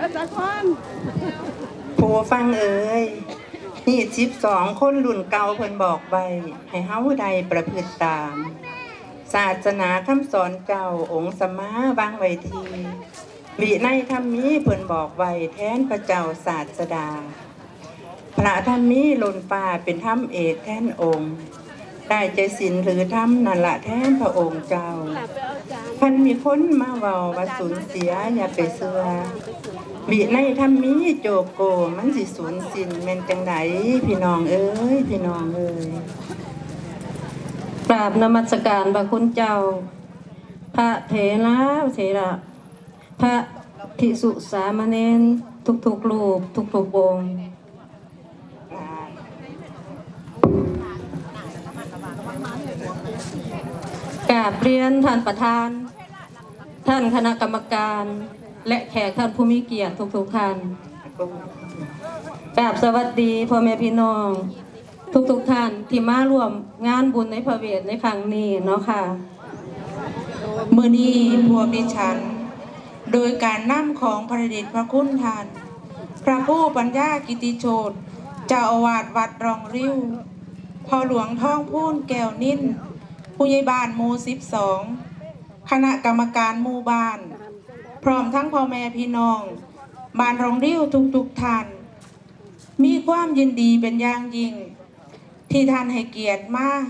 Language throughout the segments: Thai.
อาจารย์พรผู้ฟังเอ่ยนี่สิบสองคนรุ่นเก่าเพิ่นบอกไว้ให้เฮาใดประพฤติตาม ศาสนาคำสอนเจ้าองค์สมาวางไว้ทีวิในธรรมมีเพิ่นบอกไว้แทนพระเจ้าศาสดา พระธรรมมีหล่นป่าเป็นธรรมเอกแทนองค์ได้ใจสินหรือธรรมนั่นละแทนพระองค์เจ้าหลับไปเอาจานพันมีคนมาเว้าว่าสูญเสียอย่าไปเสือ บีในทำมีโจโกมันสิสูญสินแม่นจังไดพี่น้องเอ้ยพี่น้องเอ้ยกราบนมัสการพระคุณเจ้า พระเถระเถระพระภิกษุสามเณรทุกๆรูปทุกๆองค์กราบเรียนท่านประธาน ท่านคณะกรรมการ และแขกท่านผู้มีเกียรติทุกๆท่านกราบสวัสดีพ่อแม่พี่น้อง ทุกๆท่านที่มาร่วมงานบุญในพระเวทในครั้งนี้เนาะค่ะมือนี้พวกดิฉัน โดยการนำของพระเดชพระคุณท่าน พระผู้ปัญญากิติโชตเจ้าอาวาสวัดรองริ้วพ่อหลวงท่องพูนแก้วนิ่นผู้ใหญ่บ้านหมู่สิบสองคณะกรรมการหมู่บ้าน พร้อมทั้งพ่อแม่พี่น้องบ้านรองริ้วทุกๆท่าน มีความยินดีเป็นอย่างยิ่ง ที่ท่านให้เกียรติมาก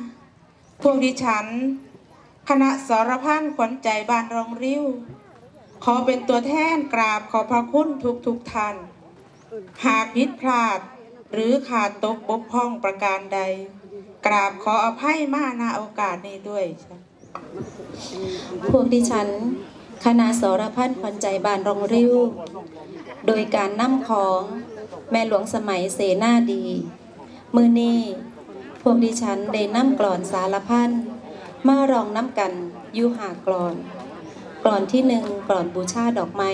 พวกดิฉัน คณะสรพันขวัญใจบ้านรองริ้ว ขอเป็นตัวแทนกราบขอพระคุณทุกๆท่าน หากผิดพลาดหรือขาดตกบกพร่องประการใด กราบขออภัยมาณโอกาสนี้ด้วย พวกดิฉัน คณะสรพันธ์ขวัญใจบานรองริ้ว โดยการนำของแม่หลวงสมัยเสนาดี มือนี้พวกดิฉันได้นำกลอนสารพันมารองน้ำกันยูหากลอน กลอนที่หนึ่งกลอนบูชาดอกไม้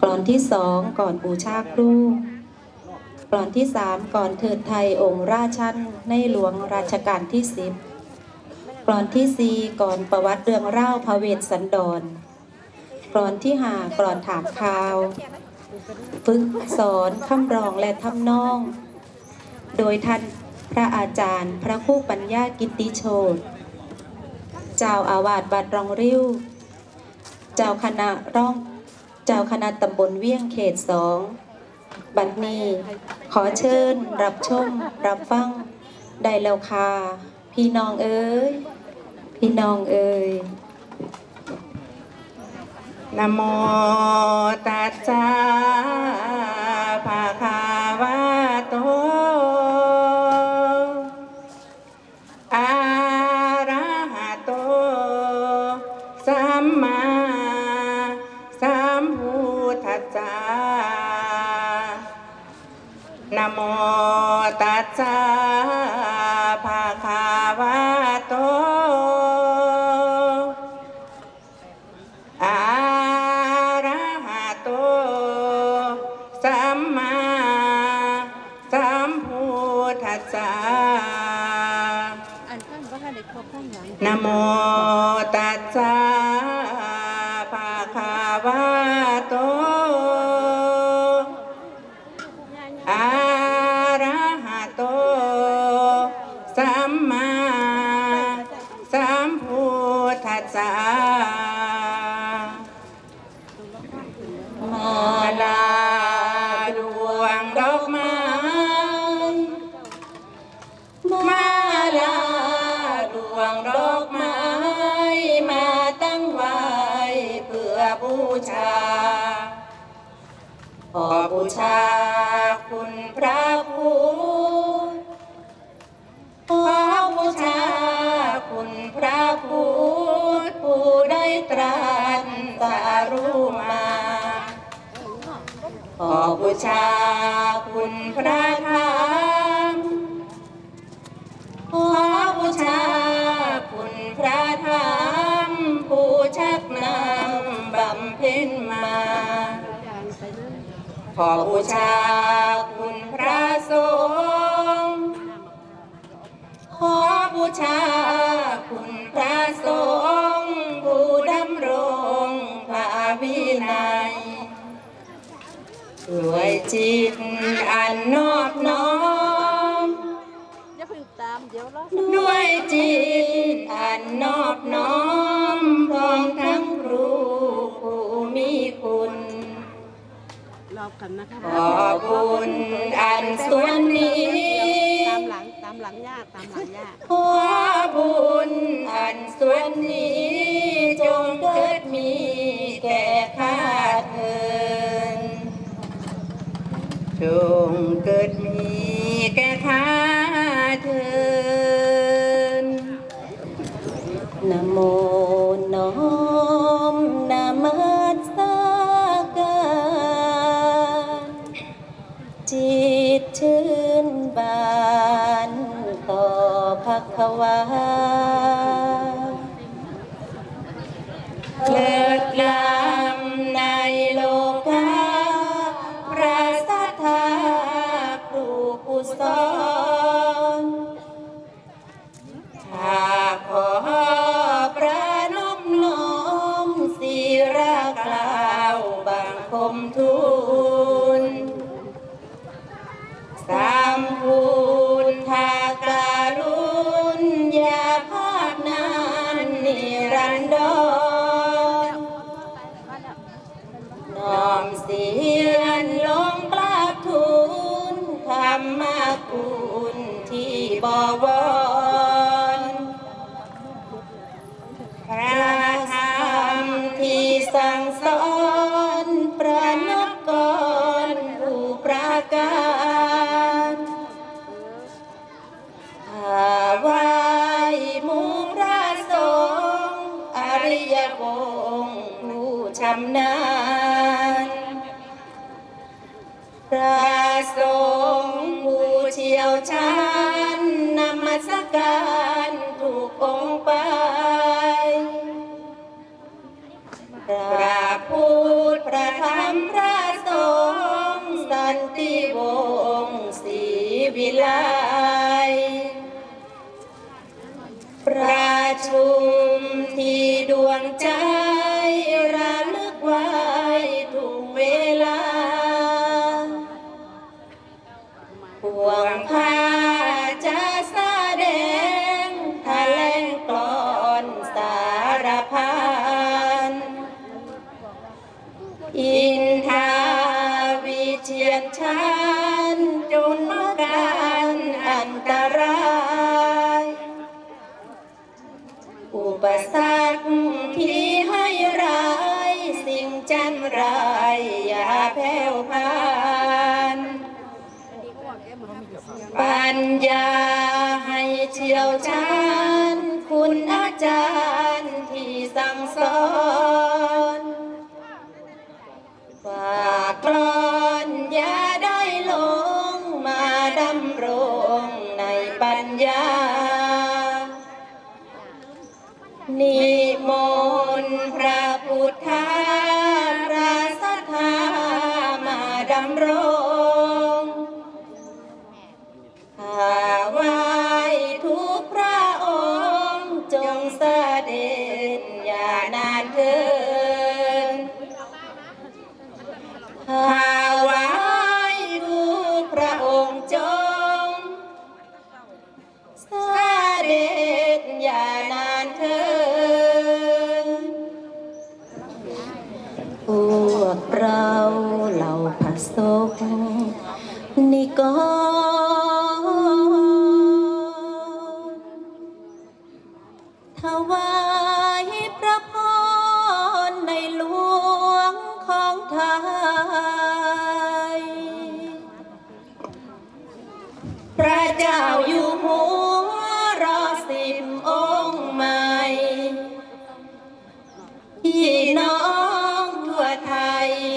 กลอนที่สองก่อนบูชาครูกลอนที่สามก่อนเทิดไทยองค์ราชันในหลวงราชการที่สิบกรอนที่สี่ก่อนประวัติเรื่องเล่าพระเวสสันดร กรอนที่หากรอนถามข่าว ฝึกสอนคำรองและทำนอง โดยท่านพระอาจารย์ พระคู่ปัญญากิติโชตเจ้าอาวาสวัดรองริ้ว เจ้าคณะร่อง เจ้าคณะตำบลเวียงเขตสองบัดนี้ขอเชิญ รับชม รับฟัง ได้แล้วค่ะ พี่น้องเอ้ยพี่น้องเอ้ย นะโมตัสสะภะา บูชาคุณพระคุณขอบูชาคุณพระพุทธผู้ได้ตรัสสารู้มาขอบูชาคุณพระธรรมขอบูชาคุณพระธรรมผู้ชักนำบำเพ็ญมา ขอบูชาคุณพระสงฆ์ขอบูชาคุณพระสงฆ์ผู้ดำรงพระวินัยด้วยจิตอันนอบน้อมด้วยจิตอันนอบน้อม ขอบคุณอันส่วนนี้ตามหลังยากตามหลังยากขอบุญอันส่วนนี้จงเกิดมีแก่ข้าเถินจงเกิดมีแก่ข้า wah วงผู้ชำนาญพระสงฆ์ผู้เชี่ยวชาญนำมาสักการถูกองค์ไปพระพูดพระธรรมพระสงฆ์สันติวงศ์ศรีวิไลประชุมที่ อินทาวิเทียนชันจุนมกันอันตราย อุปสรรคที่ให้ร้าย สิ่งจันไรายอย่าแผ่วพานปัญญาให้เชี่ยวชันคุณอาจารย์ที่สั่งสอน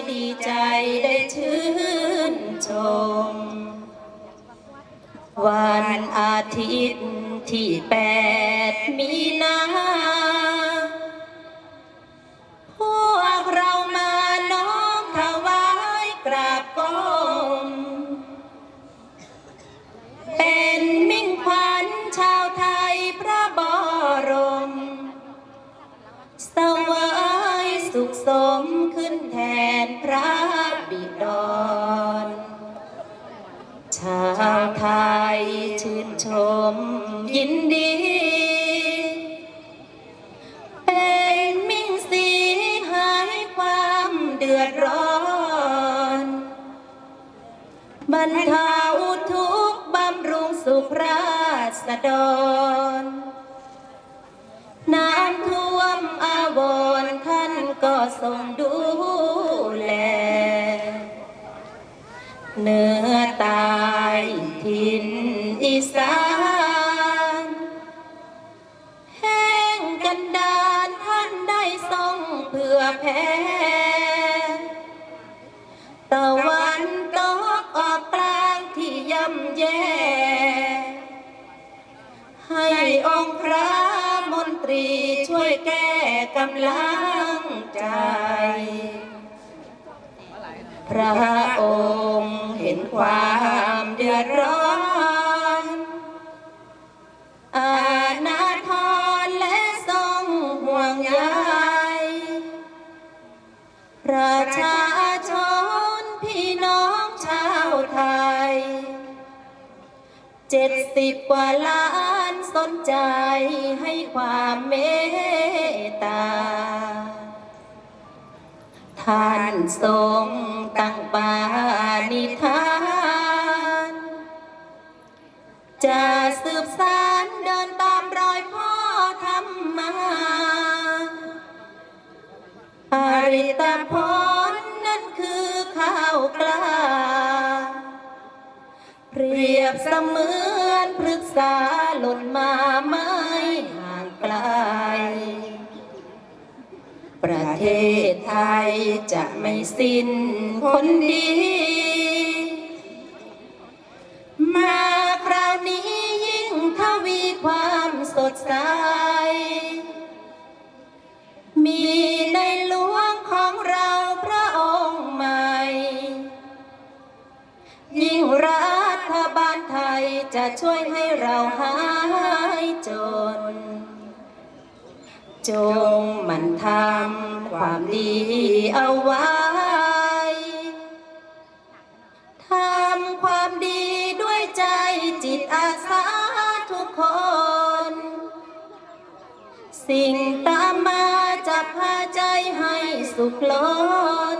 ดีใจได้ชื่นชม วันอาทิตย์ที่แปดมีนา ชมยินดี เป็นมิ่งสีหายความเดือดร้อนบรรเทาทุกบำรุงสุขราษฎรน้ำท่วมอาวรท่านก็ทรงดูแลเนื้อ ก้กำลังใจ พระองค์เห็นความเดือดร้อนอาณาทรและทรงห่วงใยประชาชนพี่น้องชาวไทยเจ็ดสิบกว่าล้าน สนใจให้ความเมตตา ท่านทรงตั้งปาณิธาน จะสืบสานเดินตามรอยพ่อทำมาอริตพรนั่นคือข้าวกล้า เปรียบเสมือน พฤกษาหล่นมาไม่ห่างไกล ประเทศไทยจะไม่สิ้นคนดี มาคราวนี้ยิ่งทวีความสดใส ช่วยให้เราหายจน จงมันทำความดีเอาไว้ ทำความดีด้วยใจจิตอาสาทุกคน สิ่งตามมาจะพาใจให้สุขล้น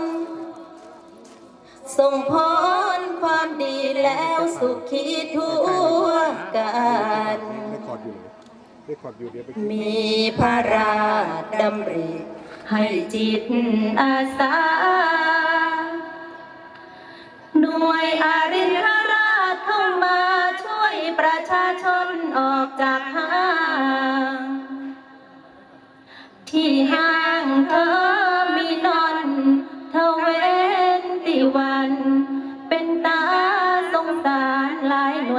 ส่งผล ความดีแล้วสุขีทั่วกันเรคคอร์ดอยู่เรคคอร์ดอยู่เดี๋ยวไปมีพระราชดำริให้จิตอาสา หน่วยอารินทราชเข้ามาช่วยประชาชนออกจากห้าง ที่ห้างเธอมีนอนเธอเว้นติวันเป็น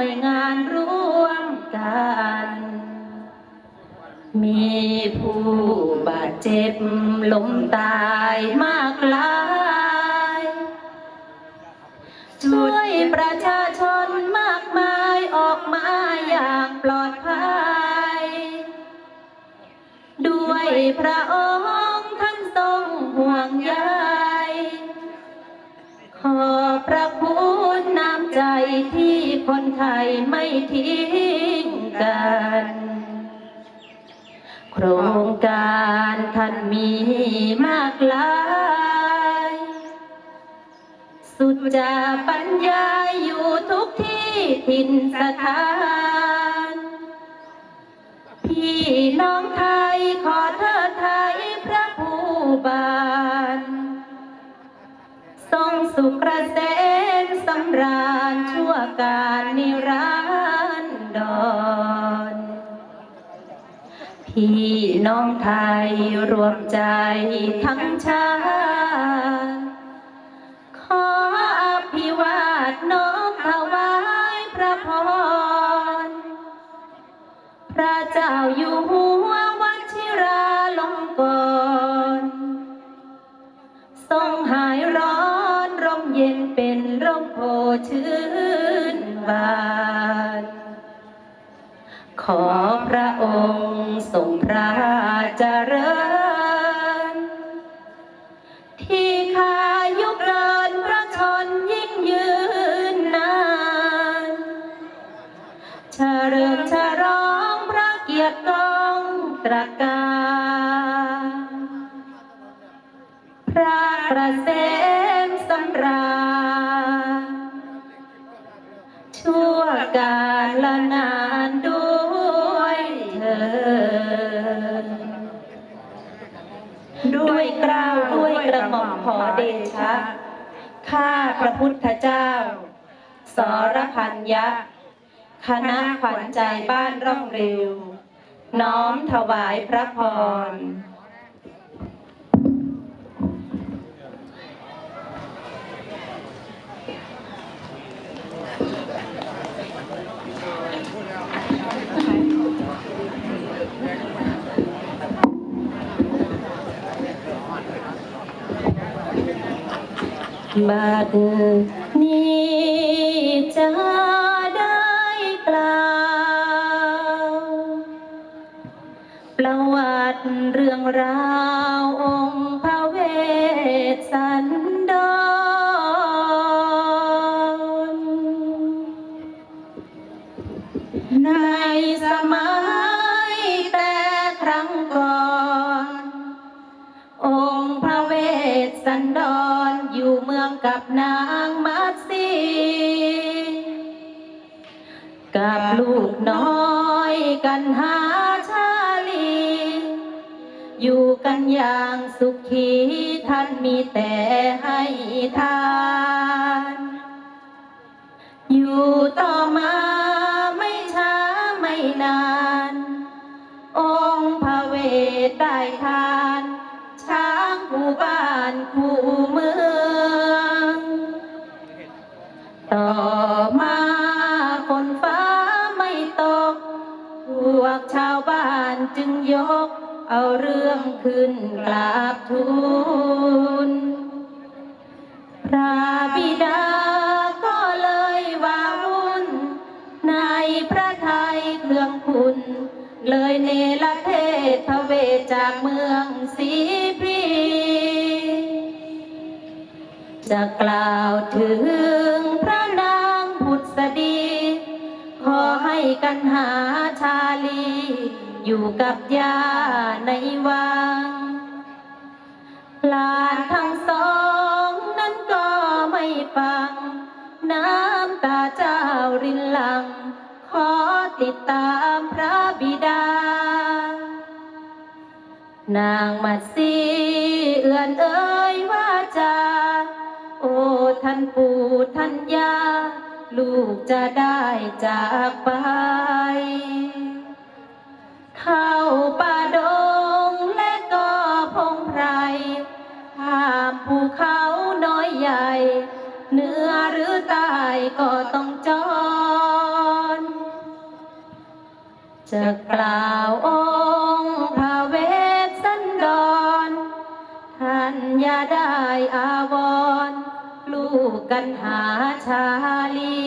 น่วยงานร่วมกัน มีผู้บาดเจ็บล้มตายมากลาย ช่วยประชาชนมากมายออกมาอย่างปลอดภัย ด้วยพระองค์ท่านทรงห่วงใยขอพระคุณน้ ใจที่คนไทยไม่ทิ้งกัน โครงการท่านมีมากลาย สุดจะบรรยาอยู่ทุกที่ถิ่นสถานพี่น้องไทยขอเทิดไทยพระผู้บา นทรงสุขเกษมสำราญชั่วการนิรันดร พี่น้องไทยรวมใจทั้งชาติขออภิวาทน้อมถวายพระพร พระเจ้าอยู่หัว ท สรพัญญะ คณะขวัญใจบ้านร่องเร็ว น้อมถวายพระพรบัดนี้ จะได้กล่า ประวัติเรื่องราวองค์พระเวสสันดร ในสมัยแต่ครั้งก่อน องค์พระเวสสันดรอยู่เมืองกับนางมัต น้อยกันหาชาลี อยู่กันอย่างสุขีท่านมีแต่ให้ทาน อยู่ต่อมา เอาเรื่องขึ้นกราบทูล พระบิดาก็เลยวาวุ่น ในพระไทยเครื่องคุณ เลยเนรเทศพระเวจากเมืองสีพรีจะกล่าวถึงพระนางพุทธดี ขอให้กันหาชาลี อยู่กับยาในวังหลานทั้งสองนั้นก็ไม่ฟัง น้ำตาเจ้ารินหลัง ขอติดตามพระบิดา นางมัดสีเอื่อนเอ่ยว่าจาโอ้ท่านปู่ท่านยาลูกจะได้จากไป เข้าป่าดงและก็พงไพรข้ามภูเขาน้อยใหญ่ เหนือหรือใต้ก็ต้องจอน จะกล่าวองค์พระเวสสันดร ท่านอย่าได้อาวร ลูกกันหาชาลี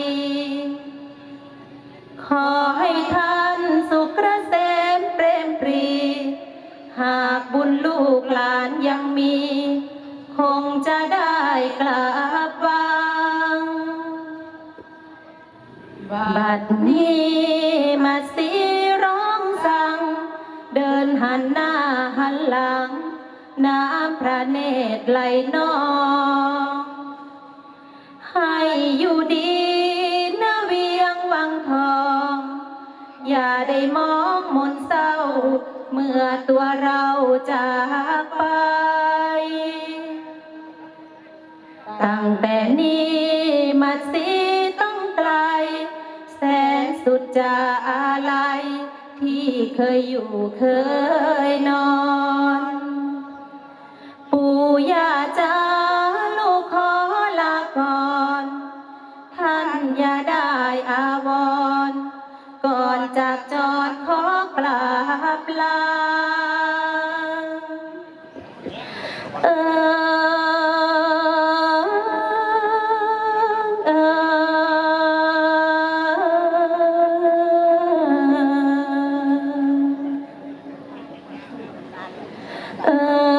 มี คงจะได้กลับวังบัดนี้มาสีร้องสั่ง เดินหันหน้าหันหลัง น้ำพระเนตรไหลนองให้อยู่ดีนะเวียงวังทอง อย่าได้มองมนเศร้า เมื่อตัวเราจาก เคยอยู่เคยนอน อ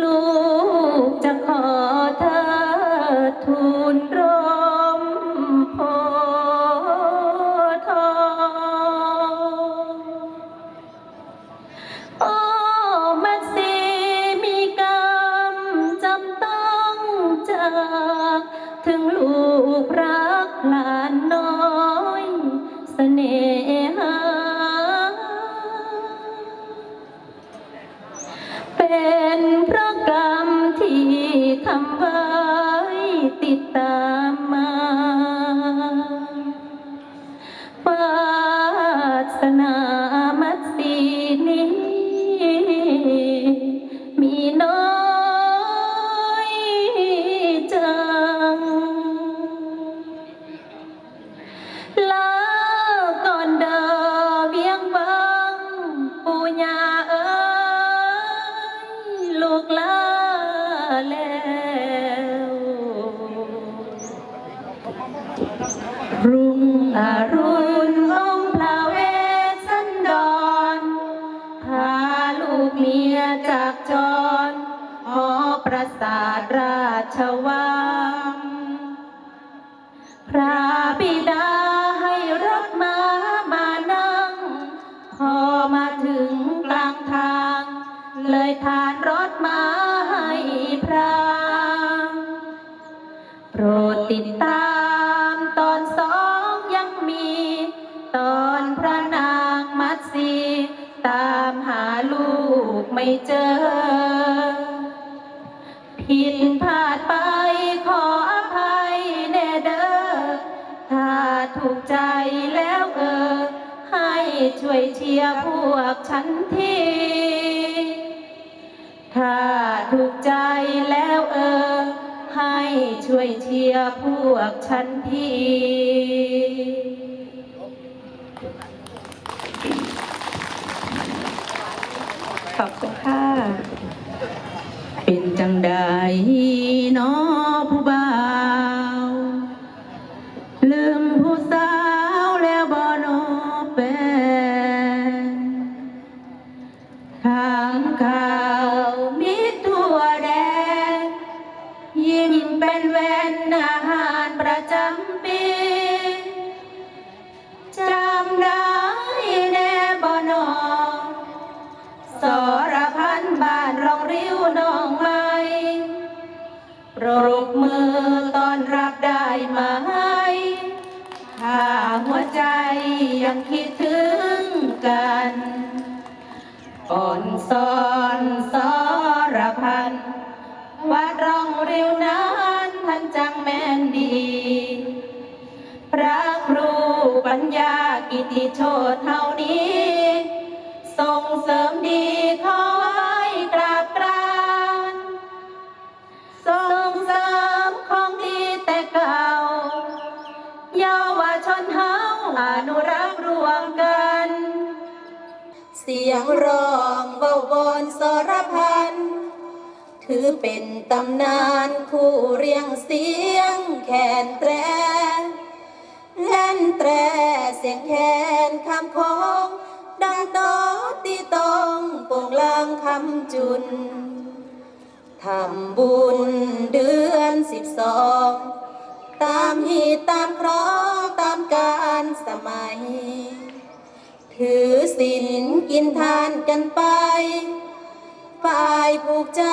ลูกจะขอ ไม่เจอ ผิดพลาดไปขออภัยแน่เด้อถ้าถูกใจแล้วเออ ให้ช่วยเชียร์พวกฉันทีถ้าถูกใจแล้วเออ ให้ช่วยเชียร์พวกฉันที ขอบคุณค่ะ เป็นจังใดเน้อผู้บ่า องเบาบอนสรพัน ถือเป็นตำนานคู่เรียงเสียงแคนแตรเล่นแตรเสียงแคนคำคองดังโตตีตองโป่งลางคำจุนทำบุญเดือนสิบสอง ตามหีตตามครองตามการสมัย ถือศีลกินทานกันไป ฝ่ายผูกใจ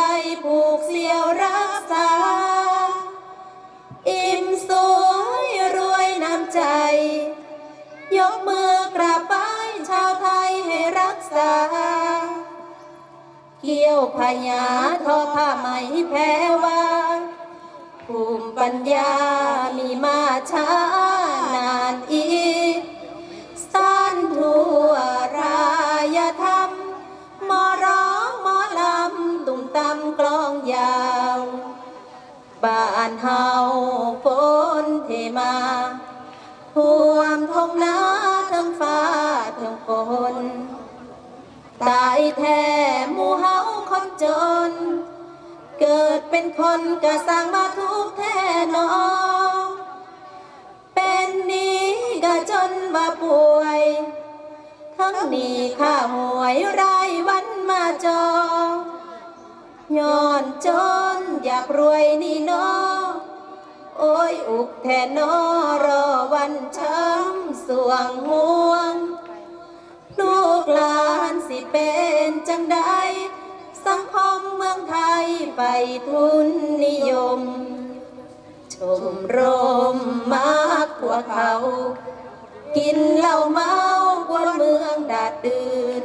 ผูกเสียวรักษา อิ่มสวยรวยน้ำใจ ยกมือกราบไหว้ชาวไทยให้รักษา เกี่ยวพญาทอผ้าไหมแพรวาภูมิปัญญามีมาช้า แท้หมู่เฮาคนจน เกิดเป็นคนก็สร้างมาทุกแท้นอเป็นนี้ก็จนว่าป่วย ทั้งนี้ค่าหวยรายวันมาจอย้อนจนอยากรวยนี่นอโอ้ยอุกแทนนอรอวันช้ำสวงห่วงลูกหลาน จังใดสังคมเมืองไทยไปทุนนิยม ชมรมมากกว่าเขา กินเหล้าเมากวนเมืองดาดดื่น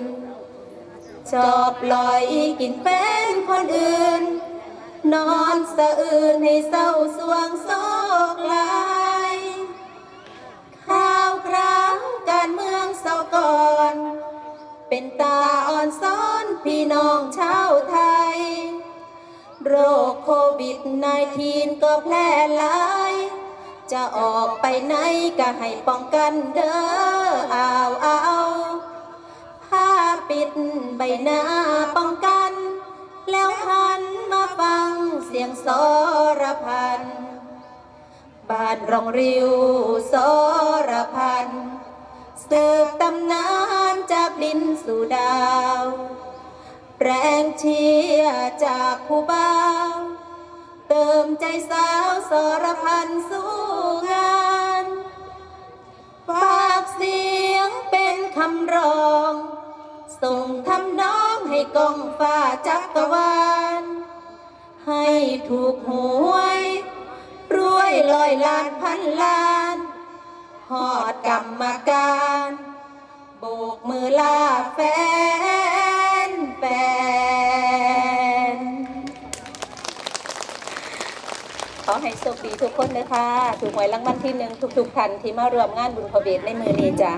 ชอบลอยกินเป็นคนอื่น นอนสะอื่นให้เศร้าสวงโศกลายข่าวคราวการเมืองเศร้าก่อน เป็นตาอ่อนซ้อนพี่น้องชาวไทย โรคโควิด -19 ก็แพร่หลาย จะออกไปไหนก็ให้ป้องกันเด้ออ้าวอ้าวผ้าปิดใบหน้าป้องกัน แล้วหันมาฟังเสียงสรพันบ้านรองริวสรพันสืบตำนาน ดินสู่ดาว แรงเชียร์จากผู้บ่าว เติมใจสาวสรพันสู้งานฝากเสียงเป็นคำร้อง ส่งทำน้องให้กองฟ้าจักรวาล ให้ถูกหวยรวยลอยล้านพันล้านหอดกรรมการ บกมือลาแฟนแฟนขอให้โชคดีทุกคนเลยค่ะถูกหวยรางวัลที่หนึ่งทุกๆท่านที่มารวมงานบุญพระเวทในมือนี้จ้ะ